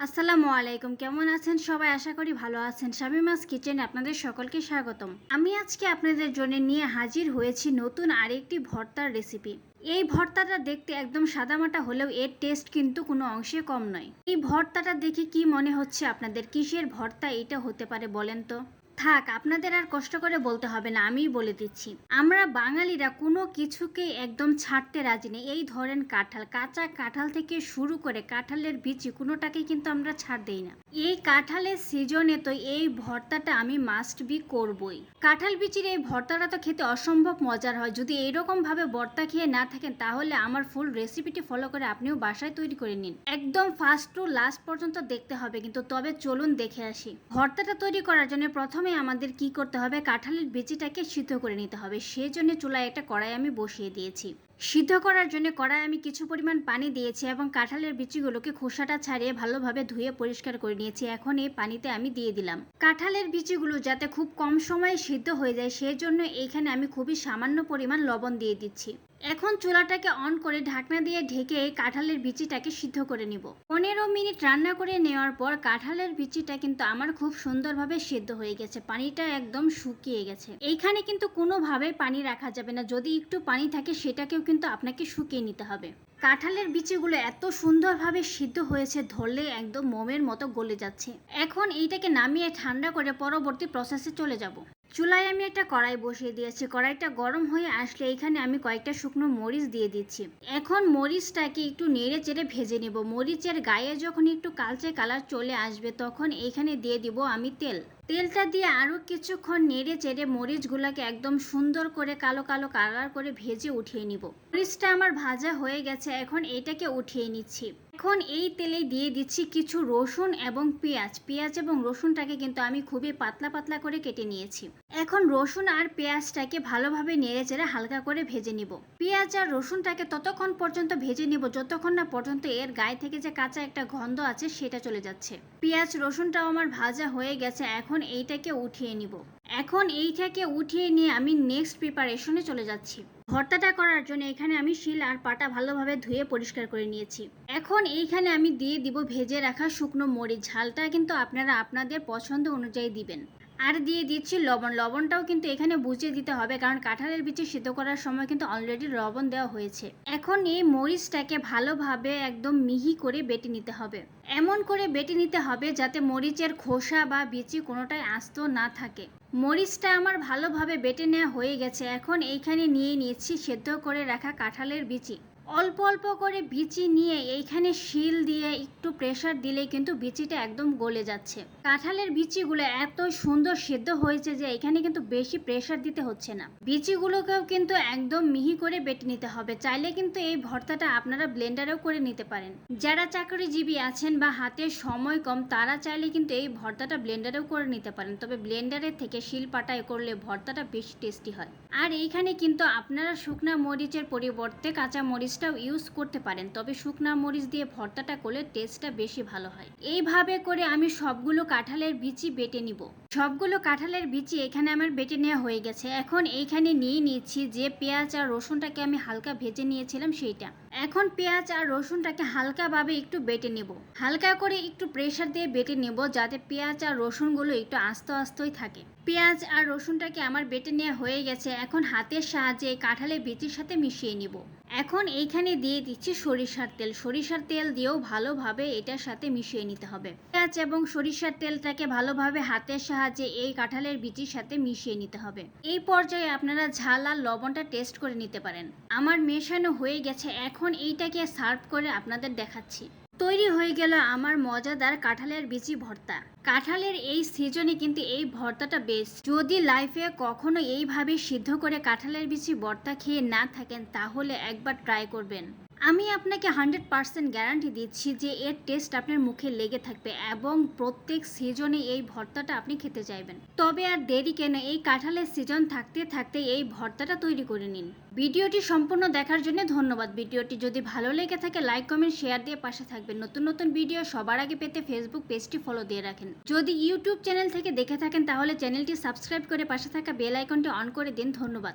আসসালামু আলাইকুম। কেমন আছেন? সবাই আশা করি ভালো আছেন। শামিমাস কিচেন আপনাদের সকলকে স্বাগতম। আমি আজকে আপনাদের জন্য নিয়ে হাজির হয়েছি নতুন আরেকটি ভর্তার রেসিপি এই ভর্তাটা দেখতে একদম সাদামাটা হলেও এর টেস্ট কিন্তু কোনো অংশে কম নয়। এই ভর্তাটা দেখে কি মনে হচ্ছে আপনাদের? কিসের ভর্তা? এটা হতে পারে বলেন তো। থাক, আপনাদের আর কষ্ট করে বলতে হবে না, আমিই বলে দিচ্ছি। আমরা বাঙালিরা কোনো কিছুকে একদম ছাড়তে রাজি নেই। এই ধরেন কাঁঠাল, কাঁচা কাঁঠাল থেকে শুরু করে কাঁঠালের বিচি কোনোটাকেই কিন্তু আমরা ছাড় দেই না। এই কাঁঠালের সিজনে তো এই ভর্তাটা আমি মাস্ট বি করবই। কাঁঠাল বিচির এই ভর্তাটা তো খেতে অসম্ভব মজার হয়। যদি এইরকম ভাবে ভর্তা খেয়ে না থাকেন, তাহলে আমার ফুল রেসিপিটি ফলো করে আপনিও বাসায় তৈরি করে নিন। একদম ফার্স্ট টু লাস্ট পর্যন্ত দেখতে হবে। কিন্তু তবে চলুন দেখে আসি। ভর্তাটা তৈরি করার জন্য প্রথমে আমাদের কি করতে হবে? কাঁঠালের বিচিটাকে সিদ্ধ করে নিতে হবে। সেজন্য চুলায় একটা কড়াই আমি বসিয়ে দিয়েছি। সিদ্ধ করার জন্য কড়ায় আমি কিছু পরিমাণ পানি দিয়েছি এবং কাঁঠালের বিচিগুলোকে খোসাটা ছাড়িয়ে ভালোভাবে ধুয়ে পরিষ্কার করে নিয়েছি। এখন এই পানিতে আমি দিয়ে দিলাম। কাঁঠালের বিচিগুলো যাতে খুব কম সময়ে সিদ্ধ হয়ে যায় সেই জন্য এইখানে আমি খুবই সামান্য পরিমাণ লবণ দিয়ে দিচ্ছি। এখন চুলাটাকে অন করে ঢাকনা দিয়ে ঢেকে কাঁঠালের বিচিটাকে সিদ্ধ করে নিব। পনেরো মিনিট রান্না করে নেওয়ার পর কাঁঠালের বিচিটা কিন্তু আমার খুব সুন্দরভাবে সিদ্ধ হয়ে গেছে, পানিটা একদম শুকিয়ে গেছে। এইখানে কিন্তু কোনোভাবে পানি রাখা যাবে না, যদি একটু পানি থাকে সেটাকেও কিন্তু আপনাকে শুকিয়ে নিতে হবে। কাঁঠালের বিচিগুলো এত সুন্দরভাবে সিদ্ধ হয়েছে, ধরলে একদম মোমের মতো গলে যাচ্ছে। এখন এইটাকে নামিয়ে ঠান্ডা করে পরবর্তী প্রসেসে চলে যাব। চুলায় আমি একটা কড়াই বসিয়ে দিয়েছি। কড়াইটা গরম হয়ে আসলে এখানে আমি কয়েকটা শুকনো মরিচ দিয়ে দিচ্ছি। এখন মরিচটাকে একটু নেড়ে চেড়ে ভেজে নেব। মরিচের গায়ে যখন একটু কালচে কালার চলে আসবে, তখন এখানে দিয়ে দিব আমি তেল। তেলটা দিয়ে আরও কিছুক্ষণ নেড়ে চেড়ে মরিচগুলোকে একদম সুন্দর করে কালো কালো কালার করে ভেজে উঠিয়ে নিব। মরিচটা আমার ভাজা হয়ে গেছে, এখন এইটাকে উঠিয়ে নিচ্ছি। এখন এই তেলে দিয়ে দিচ্ছি কিছু রসুন এবং পেঁয়াজ। পেঁয়াজ এবং রসুনটাকে কিন্তু আমি খুবই পাতলা পাতলা করে কেটে নিয়েছি। এখন রসুন আর পেঁয়াজটাকে ভালোভাবে নেড়ে চেড়ে হালকা করে ভেজে নিব। পেঁয়াজ আর রসুনটাকে ততক্ষণ পর্যন্ত ভেজে নিব, যতক্ষণ না পর্যন্ত এর গায়ে থেকে যে কাঁচা একটা গন্ধ আছে সেটা চলে যাচ্ছে। পেঁয়াজ রসুনটাও আমার ভাজা হয়ে গেছে, এখন এইটাকে উঠিয়ে নিব। এখন এইটাকে উঠিয়ে নিয়ে আমি নেক্সট প্রিপারেশনে চলে যাচ্ছি। ভর্তাটা করার জন্য এখানে আমি শিল আর পাটা ভালোভাবে ধুয়ে পরিষ্কার করে নিয়েছি। এখন এইখানে আমি দিয়ে দিব ভেজে রাখা শুকনো মরিচ। ঝালটা কিন্তু আপনারা আপনাদের পছন্দ অনুযায়ী দিবেন। আর দিয়ে দিচ্ছি লবণ। লবণটাও কিন্তু এখানে বুঝিয়ে দিতে হবে, কারণ কাঁঠালের বিচি সিদ্ধ করার সময় কিন্তু অলরেডি লবণ দেওয়া হয়েছে। এখন এই মরিচটাকে ভালোভাবে একদম মিহি করে বেটে নিতে হবে। এমন করে বেটে নিতে হবে যাতে মরিচের খোসা বা বিচি কোনোটাই আস্ত না থাকে। মরিচটা আমার ভালোভাবে বেটে নেওয়া হয়ে গেছে। এখন এইখানে নিয়ে নিয়েছি সেদ্ধ করে রাখা কাঁঠালের বিচি। অল্প অল্প করে বিচি নিয়ে এইখানে শিল দিয়ে একটু প্রেসার দিলেই কিন্তু বিচিটা একদম গলে যাচ্ছে। কাঁঠালের বিচিগুলো এত সুন্দর সেদ্ধ হয়েছে যে এখানে কিন্তু বেশি প্রেসার দিতে হচ্ছে না। বিচিগুলোকেও কিন্তু একদম মিহি করে বেটে নিতে হবে। চাইলে কিন্তু এই ভর্তাটা আপনারা ব্লেন্ডারেও করে নিতে পারেন। যারা চাকরিজীবী আছেন বা হাতে সময় কম, তারা চাইলে কিন্তু এই ভর্তাটা ব্লেন্ডারেও করে নিতে পারেন। তবে ব্লেন্ডারের থেকে শিল পাটায় করলে ভর্তাটা বেশি টেস্টি হয়। আর এইখানে কিন্তু আপনারা শুকনা মরিচের পরিবর্তে কাঁচা মরিচটাও ইউজ করতে পারেন, তবে শুকনা মরিচ দিয়ে ভর্তাটা করলে টেস্টটা বেশি ভালো হয়। এইভাবে করে আমি সবগুলো কাঁঠালের বিচি বেটে নিব। সবগুলো কাঁঠালের বিচি এখানে আমার বেটে নেওয়া হয়ে গেছে। এখন এইখানে নিয়ে নিচ্ছি যে পেঁয়াজ আর রসুনটাকে আমি হালকা ভেজে নিয়েছিলাম সেইটা। এখন পেঁয়াজ আর রসুনটাকে হালকাভাবে একটু বেটে নেব। হালকা করে একটু প্রেসার দিয়ে বেটে নেব যাতে পেঁয়াজ আর রসুনগুলো একটু আস্তে আস্তই থাকে। পেঁয়াজ আর রসুনটাকে আমার বেটে নেওয়া হয়ে গেছে। এখন হাতের সাহায্যে কাঁঠালের বিচির সাথে মিশিয়ে নিব। এখন এইখানে দিয়ে দিচ্ছি সরিষার তেল। সরিষার তেল দিয়েও ভালোভাবে এটার সাথে মিশিয়ে নিতে হবে। পেঁয়াজ এবং সরিষার তেলটাকে ভালোভাবে হাতের সাহায্যে এই কাঁঠালের বিচির সাথে মিশিয়ে নিতে হবে। এই পর্যায়ে আপনারা ঝাল আর লবণটা টেস্ট করে নিতে পারেন। আমার মেশানো হয়ে গেছে। এখন এইটাকে সার্ভ করে আপনাদের দেখাচ্ছি। তৈরি হয়ে গেল আমার মজাদার কাঁঠালের বিচি ভর্তা। কাঁঠালের এই সিজনে কিন্তু এই ভর্তাটা বেশ যদি লাইফে কখনো এইভাবে সিদ্ধ করে কাঁঠালের বিচি ভর্তা খেয়ে না থাকেন, তাহলে একবার ট্রাই করবেন। আমি আপনাকে হান্ড্রেড পার্সেন্ট গ্যারান্টি দিচ্ছি যে এর টেস্ট আপনার মুখে লেগে থাকবে এবং প্রত্যেক সিজনে এই ভর্তাটা আপনি খেতে চাইবেন। তবে আর দেরি কেন? এই কাঁঠালের সিজন থাকতে থাকতে এই ভর্তাটা তৈরি করে নিন। ভিডিওটি সম্পূর্ণ দেখার জন্য ধন্যবাদ। ভিডিওটি যদি ভালো লেগে থাকে, লাইক, কমেন্ট, শেয়ার দিয়ে পাশে থাকবেন। নতুন নতুন ভিডিও সবার আগে পেতে ফেসবুক পেজটি ফলো দিয়ে রাখেন। যদি ইউটিউব চ্যানেল থেকে দেখে থাকেন, তাহলে চ্যানেলটি সাবস্ক্রাইব করে পাশে থাকা বেল আইকনটি অন করে দিন। ধন্যবাদ।